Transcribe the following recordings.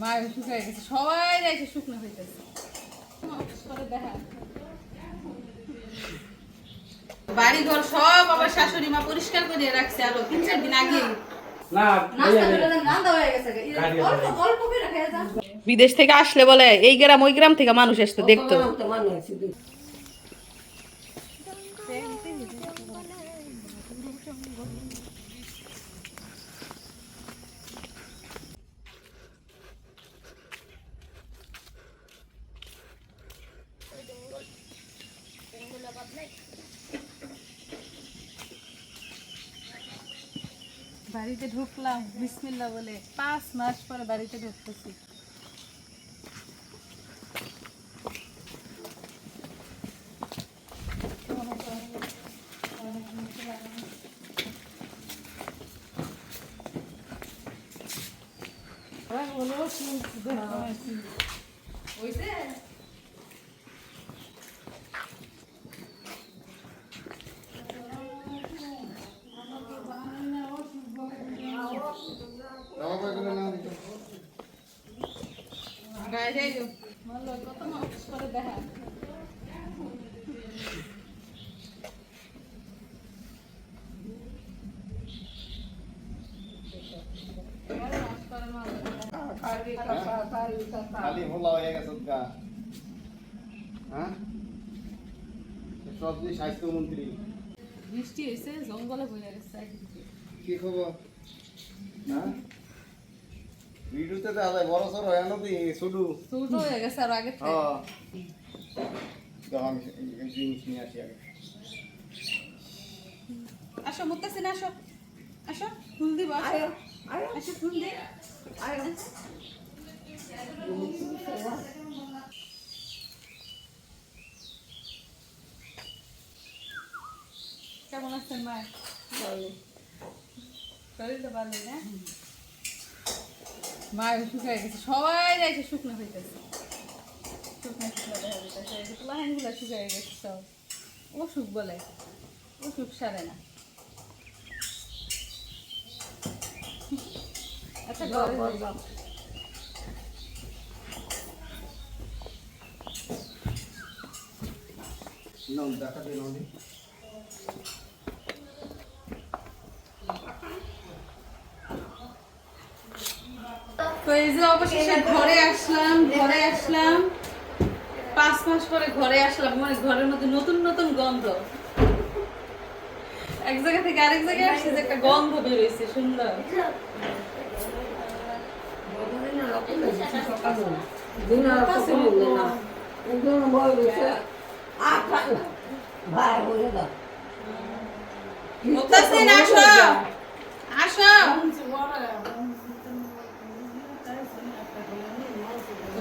মায়ের শুকিয়ে গেছে। সবাই এসে শুকনো হইতেছে বাড়ি ঘর সব আমার শাশুড়ি মা পরিষ্কার করে রাখছে আরও তিন চার দিন আগে। হয়ে বিদেশ থেকে আসলে বলে এই গ্রাম ওই গ্রাম থেকে মানুষ আসতো দেখতো। বাড়িতে ঢুকলাম বিসমিল্লা বলে পাঁচ মাস পরে বাড়িতে ঢুকতেছি। গায়ে যাই কত মাস পরে দেখা খালি ভোলা হয়ে গেছে হ্যাঁ সব স্বাস্থ্যমন্ত্রী বৃষ্টি হয়েছে জঙ্গলে বয়ে গেছে কি খবর হ্যাঁ? ভিডিওতে যায় বড় সড় হয় না তুই শুধু ছোট হয়ে গেছে আর আগে থেকে। হ্যাঁ। জিনিস নিয়ে আসি আগে। আসো মুক্তাসি না আসো। আসো ফুল দিব আসো। আসো ফুল দে। কেমন আছেন মা শরীর তো ভালোই না? মায়ের শুকিয়ে গেছে সবাই এসে শুকনো হইতেছে। শুকনো শুকনো দেখা যেতেছে এই যে গেছে সব। অসুখ বলে অসুখ সারে না। আচ্ছা দেখা দিন তো এই যে অবশেষে ঘরে আসলাম ঘরে আসলাম। পাঁচ মাস পরে ঘরে আসলাম মানে ঘরের মধ্যে নতুন নতুন গন্ধ। এক জায়গা থেকে আরেক জায়গায় আসছে যে একটা গন্ধ বেরোইছে সুন্দর। আসো। আসো।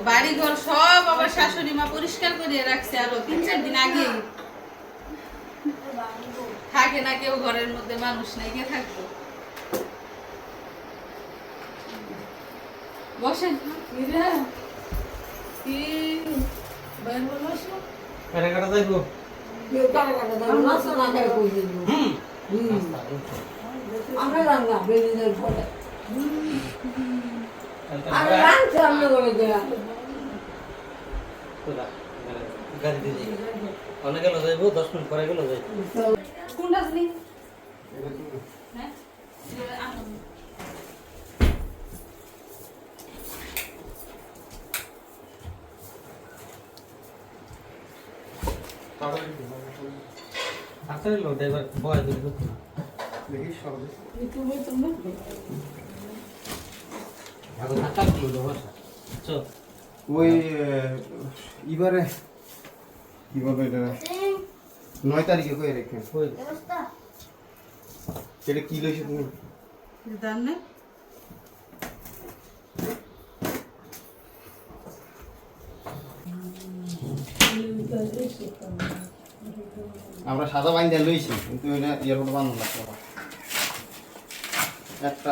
বাড়ি ঘর সব আমার শাশুড়ি মা পরিষ্কার করে রাখছে আরও তিন চার দিন আগে থাকে না কেউ ঘরের মধ্যে মানুষ নাই কে থাকব? বসেন। আমরা রান্না বেরিয়ে পরে অনেক গেল যাইবো দশ মিনিট পরে গেল যাইবো কোনটা আনো। ডাক্তার ড্রাইভার বয় দিল সব তুমি তুমি এখন ধাক্কা দিল বসা চল ওই এবারে কি বলব এটা? নয় তারিখে কয়ে রেখে? কই? এটা কি লইছো তুমি? আমরা সাদা বাইন দিয়ে লইছি কিন্তু এটা এয়ারপোর্ট বানানো লাগছে। একটা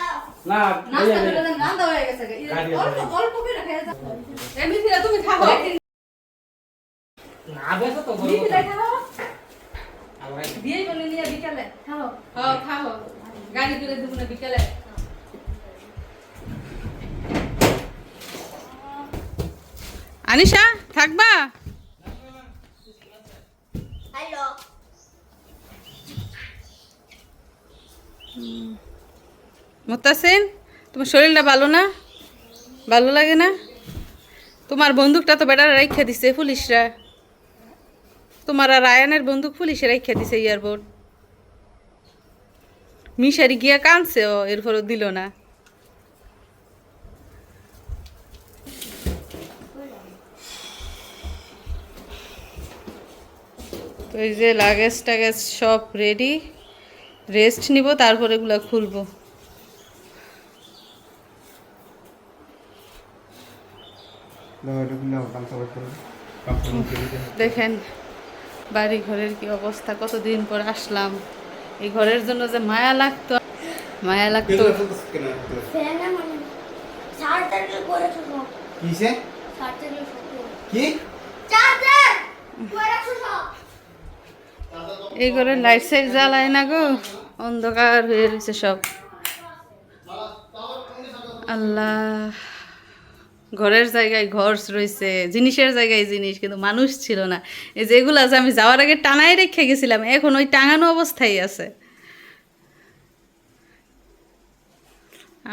না নাস্তা করে দেন রান্না হয়ে গেছে অল্প অল্প করে খেয়ে যাও এমনি তুমি থাকো না বেসো তো বলো বিকেলে খাও আবার বিয়ে করে নিয়ে বিকেলে। খাও হ্যাঁ খাও গাড়ি করে দেবো না বিকেলে। আনিশা থাকবা? হ্যালো। মুতাসিন তোমার শরীরটা ভালো না? ভালো লাগে না? তোমার বন্দুকটা তো বেটারা রাইখা দিছে পুলিশরা। তোমার আর রায়ানের বন্দুক পুলিশে রাইখা দিছে এয়ারপোর্ট। মিশারি গিয়া কানছে ও এরপরও দিল না। তো এই যে লাগেজ টাগেজ সব রেডি রেস্ট নিব, তারপর এগুলো খুলবো দাও এটা খুলে আমার কাম সবাই করে কাপড় মুখে দিতে দেখেন বাড়ি ঘরের কি অবস্থা কতদিন পর আসলাম। এই ঘরের জন্য যে মায়া লাগতো মায়া লাগতো। মানে এই ঘরে লাইট সাইট জ্বালায় না গো অন্ধকার হয়ে রয়েছে সব। আল্লাহ। ঘরের জায়গায় ঘর রয়েছে, জিনিসের জায়গায় জিনিস, কিন্তু মানুষ ছিল না। এই যেগুলো আছে আমি যাওয়ার আগে টানাই রেখে গেছিলাম, এখন ওই টাঙানো অবস্থায় আছে।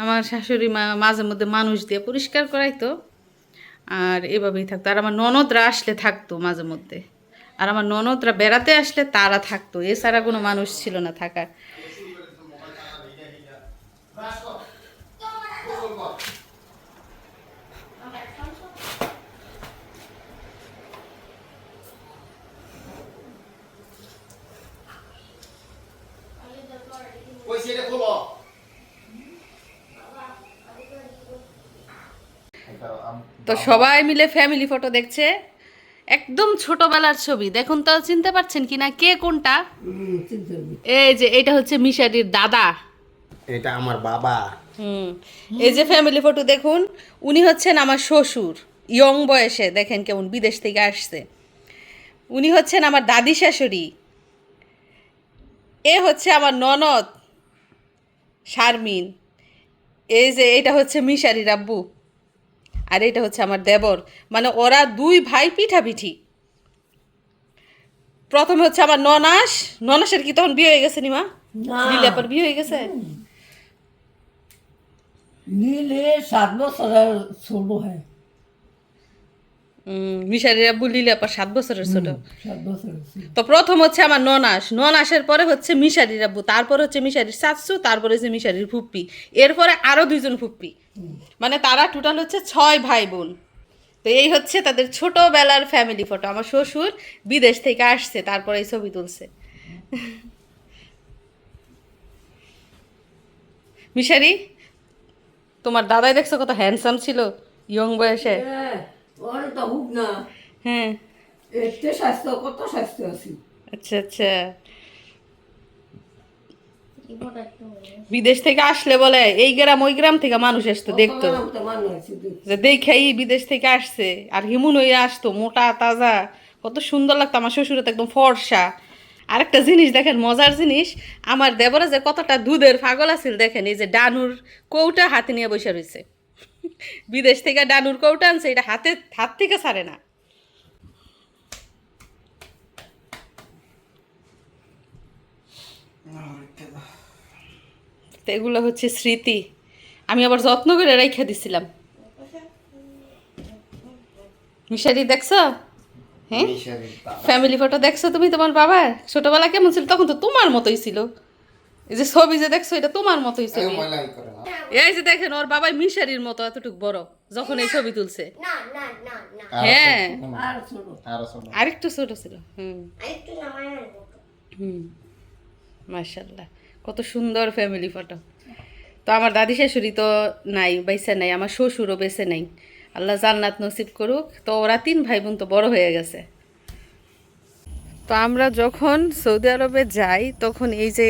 আমার শাশুড়ি মা মাঝে মধ্যে মানুষ দিয়ে পরিষ্কার করাইতো, আর এভাবেই থাকতো। আর আমার ননদরা আসলে থাকতো মাঝে মধ্যে। আর আমার ননদরা বেড়াতে আসলে তারা থাকতো, এছাড়া কোনো মানুষ ছিল না থাকার। ওই সেটা খোলো। তো সবাই মিলে ফ্যামিলি ফটো দেখছে। একদম ছোটবেলার ছবি। দেখুন তো চিনতে পারছেন কিনা? কে কোনটা? এই যে এটা হচ্ছে মিশারির দাদা। এটা আমার বাবা। হুম। এই যে ফ্যামিলি ফটো দেখুন উনি হচ্ছেন আমার শ্বশুর। ইয়ং বয়সে দেখেন কেমন বিদেশ থেকে আসছে। উনি হচ্ছেন আমার দাদি শাশুড়ি। এ হচ্ছে আমার ননদ। শারমিন। এই যে এটা হচ্ছে মিশারি রাব্বু আর এটা হচ্ছে আমার দেবর। মানে ওরা দুই ভাই পিঠাপিঠি। প্রথমে হচ্ছে আমার ননাস। ননাসের কি তখন বিয়ে হয়ে গেছে নিমা না। লীলাপার বিয়ে হয়ে গেছে? নীলে সাত বছর ছোট হয়। মিশারি আব্বু লীলাপার সাত বছরের ছোট। তো প্রথম হচ্ছে আমার ননাস। ননাসের পরে হচ্ছে মিশারির আব্বু। তারপর হচ্ছে মিশারির শাশু তারপরে হচ্ছে মিশারির ফুপ্পি। এরপরে আরও দুইজন ফুপ্পি। মানে তারা টোটাল হচ্ছে ছয় ভাই বোন তো এই হচ্ছে তাদের ছোটবেলার ফ্যামিলি ফটো আমার শ্বশুর বিদেশ থেকে আসছে তারপরে এই ছবি তুলছে। মিশারি তোমার দাদাই দেখছ কত হ্যান্ডসাম ছিল? ইয়ং বয়সে। না হ্যাঁ। স্বাস্থ্য কত স্বাস্থ্য আছে? আচ্ছা আচ্ছা। বিদেশ থেকে আসলে বলে এই গ্রাম ওই গ্রাম থেকে মানুষ আসতো দেখতো। যে দেখেই বিদেশ থেকে আসছে আর হিমুন হয়ে আসতো মোটা তাজা। কত সুন্দর লাগতো আমার শ্বশুরে তো একদম ফর্সা। আরেকটা জিনিস দেখেন মজার জিনিস আমার দেবরা যে কতটা দুধের পাগল আছিল দেখেন এই যে ডানুর কৌটা হাতে নিয়ে বসে রয়েছে। বিদেশ থেকে ডানুর কৌটা আনছে এটা হাতে হাত থেকে ছাড়ে না। এগুলো হচ্ছে স্মৃতি। আমি আবার যত্ন করে রেখে দিছিলাম। মিশারি দেখছ? হ্যাঁ? ফ্যামিলি ফটো দেখছ তুমি তোমার বাবা ছোটবেলা কেমন ছিল? তখন তো তোমার মতোই ছিল। এই যে ছবি যে দেখছ এটা তোমার মতোই ছবি। এই যে দেখেন ওর বাবাই মিশারির মতো এতটুকু বড় যখন এই ছবি তুলছে। না না না না। আরও হ্যাঁ। আর ছোট। ছোট। আরেকটু ছোট ছিল হুম। মার্শাল্লাহ কত সুন্দর ফ্যামিলি ফটো তো আমার দাদি শাশুড়ি তো নাই বাইসে নাই আমার শ্বশুরও বেঁচে নাই। আল্লাহ জান্নাত নসিব করুক। তো ওরা তিন ভাই বোন তো বড় হয়ে গেছে। তো আমরা যখন সৌদি আরবে যাই তখন এই যে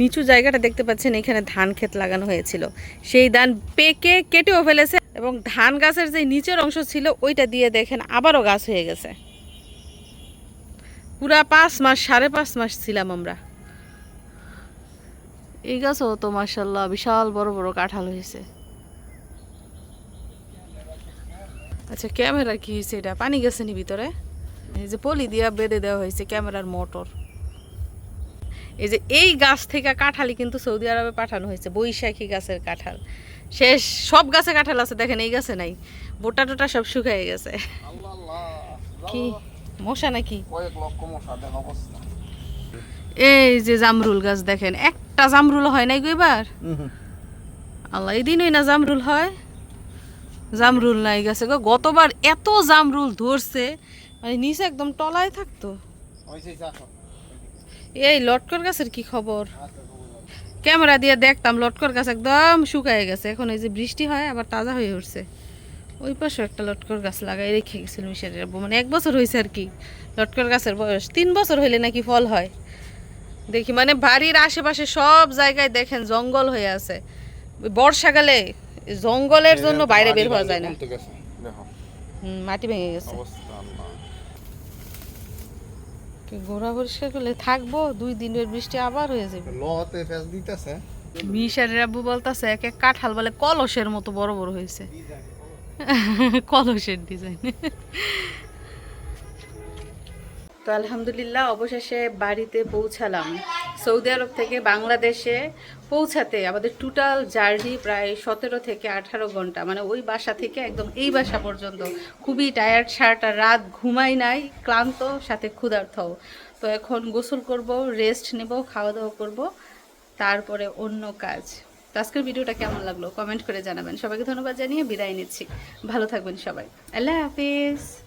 নিচু জায়গাটা দেখতে পাচ্ছেন, এখানে ধান ক্ষেত লাগানো হয়েছিল। সেই ধান পেকে, কেটেও ফেলেছে এবং ধান গাছের যে নিচের অংশ ছিল, ওইটা দিয়ে দেখেন আবারও গাছ হয়ে গেছে। পুরা পাঁচ মাস, সাড়ে পাঁচ মাস ছিলাম আমরা। এই গাছও তো মার্শাল্লাহ বিশাল বড় বড় কাঁঠাল হয়েছে। আচ্ছা ক্যামেরা কি হয়েছে এটা? পানি গেছে নি ভিতরে? এই যে পলি দিয়া বেঁধে দেওয়া হয়েছে ক্যামেরার মোটর। এই যে এই গাছ থেকে কাঁঠালই কিন্তু সৌদি আরবে পাঠানো হয়েছে বৈশাখী গাছের কাঁঠাল। শেষ সব গাছে কাঁঠাল আছে দেখেন এই গাছে নাই। বোটা টোটা সব শুকিয়ে গেছে। কি? মশা নাকি। এই যে জামরুল গাছ দেখেন একটা জামরুল হয় নাই গো এবার? আল্লাহ এই দিনই না জামরুল হয়? জামরুল নাই গেছে গো গতবার এত জামরুল ধরছে মানে নিচে একদম টলায় থাকতো। এই লটকর গাছের কি খবর? ক্যামেরা দিয়ে দেখতাম লটকর গাছ একদম শুকায় গেছে। এখন এই যে বৃষ্টি হয় আবার তাজা হয়ে উঠছে। ওই পাশে একটা লটকর গাছ লাগাই রেখে গেছিল আব্বু। মানে এক বছর হয়েছে আর কি লটকর গাছের বয়স। তিন বছর হইলে নাকি ফল হয়। দেখি মানে বাড়ির আশেপাশে সব জায়গায় দেখেন জঙ্গল হয়ে আছে। বর্ষাকালে জঙ্গলের জন্য বাইরে বের হওয়া যায় না। মাটি ভেঙে গেছে। কি গোড়া পরিষ্কার করলে থাকব? দুই দিনের বৃষ্টি আবার হয়ে যাবে। লতে ফেস দিতেছে। মিশারের আব্বু বলতেছে এক এক কাঁঠাল বলে কলসের মতো বড় বড় হয়েছে। কলসের ডিজাইন তো আলহামদুলিল্লাহ অবশেষে বাড়িতে পৌঁছালাম। সৌদি আরব থেকে বাংলাদেশে পৌঁছাতে আমাদের টোটাল জার্নি প্রায় সতেরো থেকে আঠারো ঘণ্টা। মানে ওই বাসা থেকে একদম এই বাসা পর্যন্ত। খুবই টায়ার্ড সারাটা রাত ঘুমাই নাই, ক্লান্ত, সাথে ক্ষুধার্থও তো এখন গোসল করব রেস্ট নেব খাওয়া দাওয়া করব, তারপরে অন্য কাজ। তো আজকের ভিডিওটা কেমন লাগল? কমেন্ট করে জানাবেন। সবাইকে ধন্যবাদ জানিয়ে বিদায় নিচ্ছি। ভালো থাকবেন সবাই। আল্লাহ হাফিজ।